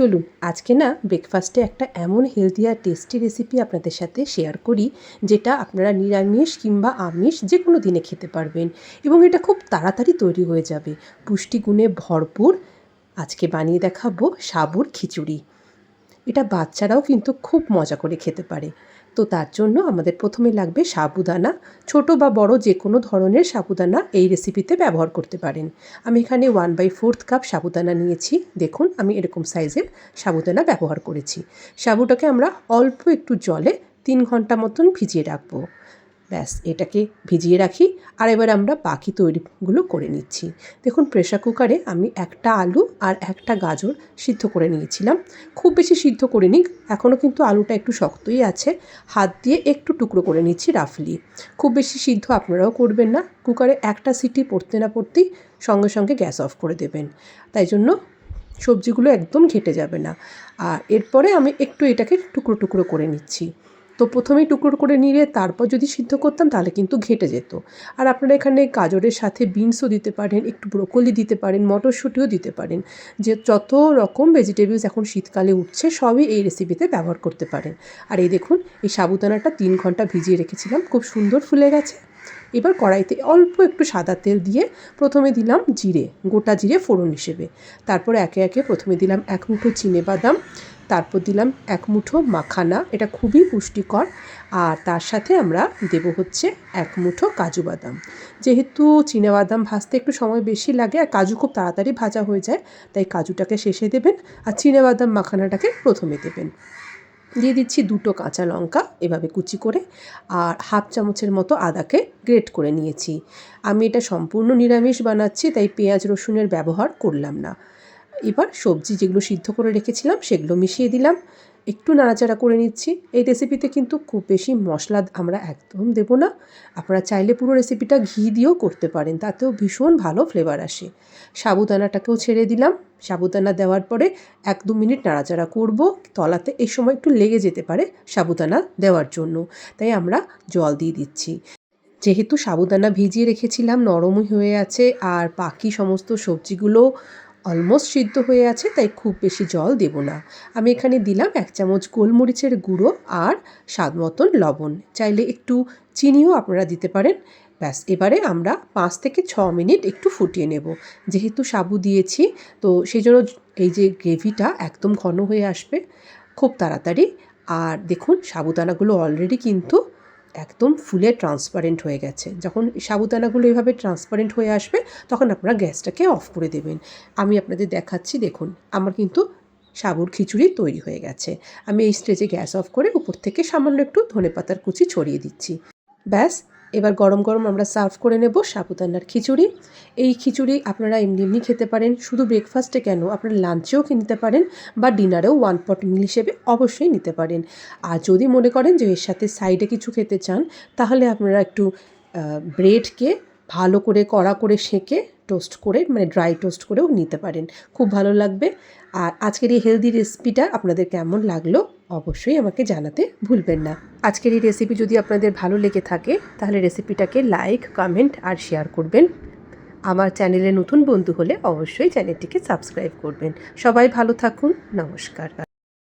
চলুন, আজকে না ব্রেকফাস্টে একটা এমন হেলদি আর টেস্টি রেসিপি আপনাদের সাথে শেয়ার করি, যেটা আপনারা নিরামিষ কিংবা আমিষ যে কোনো দিনে খেতে পারবেন এবং এটা খুব তাড়াতাড়ি তৈরি হয়ে যাবে। পুষ্টিগুণে ভরপুর। আজকে বানিয়ে দেখাবো সাবুর খিচুড়ি। এটা বাচ্চারাও কিন্তু খুব মজা করে খেতে পারে। তো তার জন্য আমাদের প্রথমে লাগবে সাবুদানা। ছোট বা বড় যে কোনো ধরনের সাবুদানা এই রেসিপিতে ব্যবহার করতে পারেন। আমি এখানে one by fourth cup sabudana নিয়েছি। দেখুন, আমি এরকম সাইজের সাবুদানা ব্যবহার করেছি। সাবুটাকে আমরা অল্প একটু জলে তিন ঘণ্টা মতন ভিজিয়ে রাখব। ব্যাস, এটাকে ভিজিয়ে রাখি। আর এবার আমরা বাকি তৈরিগুলো করে নিচ্ছি। দেখুন প্রেশার কুকারে আমি একটা আলু আর একটা গাজর সিদ্ধ করে নিয়েছিলাম। খুব বেশি সিদ্ধ করিনি এখনও কিন্তু আলুটা একটু শক্তই আছে। হাত দিয়ে একটু টুকরো করে নিচ্ছি রাফলি খুব বেশি সিদ্ধ আপনারাও করবেন না। কুকারে একটা সিটি পড়তে না পড়তেই সঙ্গে সঙ্গে গ্যাস অফ করে দেবেন। তাই জন্য সবজিগুলো একদম ঘেটে যাবে না। আর এরপরে আমি একটু এটাকে টুকরো টুকরো করে নিচ্ছি। তো প্রথমেই টুকরো করে নিয়ে তারপর যদি সিদ্ধ করতাম তাহলে কিন্তু ঘেটে যেত। আর আপনারা এখানে গাজরের সাথে বিনসও দিতে পারেন, একটু ব্রোকলি দিতে পারেন, মটরশুঁটিও দিতে পারেন। যে যত রকম ভেজিটেবলস এখন শীতকালে উঠছে সবই এই রেসিপিতে ব্যবহার করতে পারেন। আর এই দেখুন, এই সাবুদানাটা তিন ঘণ্টা ভিজিয়ে রেখেছিলাম, খুব সুন্দর ফুলে গেছে। এবার কড়াইতে অল্প একটু সাদা তেল দিয়ে প্রথমে দিলাম জিরে, গোটা জিরে ফোড়ন হিসেবে। তারপর একে একে প্রথমে দিলাম এক মুঠো চিনে বাদাম, তারপর দিলাম এক মুঠো মাখানা, এটা খুবই পুষ্টিকর। আর তার সাথে আমরা দেব হচ্ছে এক মুঠো কাজু বাদাম। যেহেতু বাদাম ভাজতে একটু সময় বেশি লাগে আর কাজু খুব তাড়াতাড়ি ভাজা হয়ে যায়, তাই কাজুটাকে শেষে দেবেন আর বাদাম মাখানাটাকে প্রথমে দেবেন। দিয়ে দিচ্ছি দুটো কাঁচা লঙ্কা, এভাবে কুচি করে, আর হাফ চামচের মতো আদাকে গ্রেট করে নিয়েছি। আমি এটা সম্পূর্ণ নিরামিষ বানাচ্ছি, তাই পেঁয়াজ রসুনের ব্যবহার করলাম না। এবার সবজি যেগুলো সিদ্ধ করে রেখেছিলাম সেগুলো মিশিয়ে দিলাম। একটু নাড়াচাড়া করে নিচ্ছি। এই রেসিপিতে কিন্তু খুব বেশি মশলা আমরা একদম দেবো না। আপনারা চাইলে পুরো রেসিপিটা ঘি দিয়েও করতে পারেন, তাতেও ভীষণ ভালো ফ্লেভার আসে। সাবুদানাটাকেও ছেড়ে দিলাম। সাবুদানা দেওয়ার পরে এক দু মিনিট নাড়াচাড়া করব। তলাতে এই সময় একটু লেগে যেতে পারে সাবুদানা দেওয়ার জন্য। তাই আমরা জল দিয়ে দিচ্ছি। যেহেতু সাবুদানা ভিজিয়ে রেখেছিলাম, নরমই হয়ে আছে, আর বাকি সমস্ত সবজিগুলো অলমোস্ট সিদ্ধ হয়ে আছে, তাই খুব বেশি জল দেব না। আমি এখানে দিলাম এক চামচ গোলমরিচের গুঁড়ো আর স্বাদ মতন লবণ। চাইলে একটু চিনিও আপনারা দিতে পারেন। ব্যাস, এবারে আমরা পাঁচ থেকে ছ মিনিট একটু ফুটিয়ে নেব। যেহেতু সাবু দিয়েছি, তো সেই জন্য এই যে গ্রেভিটা একদম ঘন হয়ে আসবে, খুব তাড়াতাড়ি। আর দেখুন, সাবুদানাগুলো অলরেডি কিন্তু একদম ফুলে ট্রান্সপারেন্ট হয়ে গেছে। যখন সাবুদানাগুলো এভাবে ট্রান্সপারেন্ট হয়ে আসবে, তখন আপনারা গ্যাসটাকে অফ করে দেবেন। আমি আপনাদের দেখাচ্ছি, দেখুন, আমার কিন্তু সাবুর খিচুড়ি তৈরি হয়ে গেছে। আমি এই স্টেজে গ্যাস অফ করে উপর থেকে সামান্য একটু ধনে পাতার কুচি ছড়িয়ে দিচ্ছি। ব্যাস এবার গরম গরম আমরা সার্ভ করে নেব সাবুদানার খিচুড়ি। এই খিচুড়ি আপনারা এমনি এমনি খেতে পারেন, শুধু ব্রেকফাস্টে কেন? আপনারা লাঞ্চেও নিতে পারেন বা ডিনারেও ওয়ান পট মিল হিসেবে অবশ্যই নিতে পারেন। আর যদি মনে করেন যে এর সাথে সাইডে কিছু খেতে চান, তাহলে আপনারা একটু ব্রেডকে ভালো করে, কড়া করে সেঁকে টোস্ট করে মানে ড্রাই টোস্ট করেও নিতে পারেন। খুব ভালো লাগবে। আর আজকের এই হেলদি রেসিপিটা আপনাদের কেমন লাগল? অবশ্যই আমাকে জানাতে ভুলবেন না। আজকের এই রেসিপি যদি আপনাদের ভালো লেগে থাকে, তাহলে রেসিপিটাকে লাইক কমেন্ট আর শেয়ার করবেন। আমার চ্যানেলে নতুন বন্ধু হলে অবশ্যই চ্যানেলটিকে সাবস্ক্রাইব করবেন। সবাই ভালো থাকুন, নমস্কার।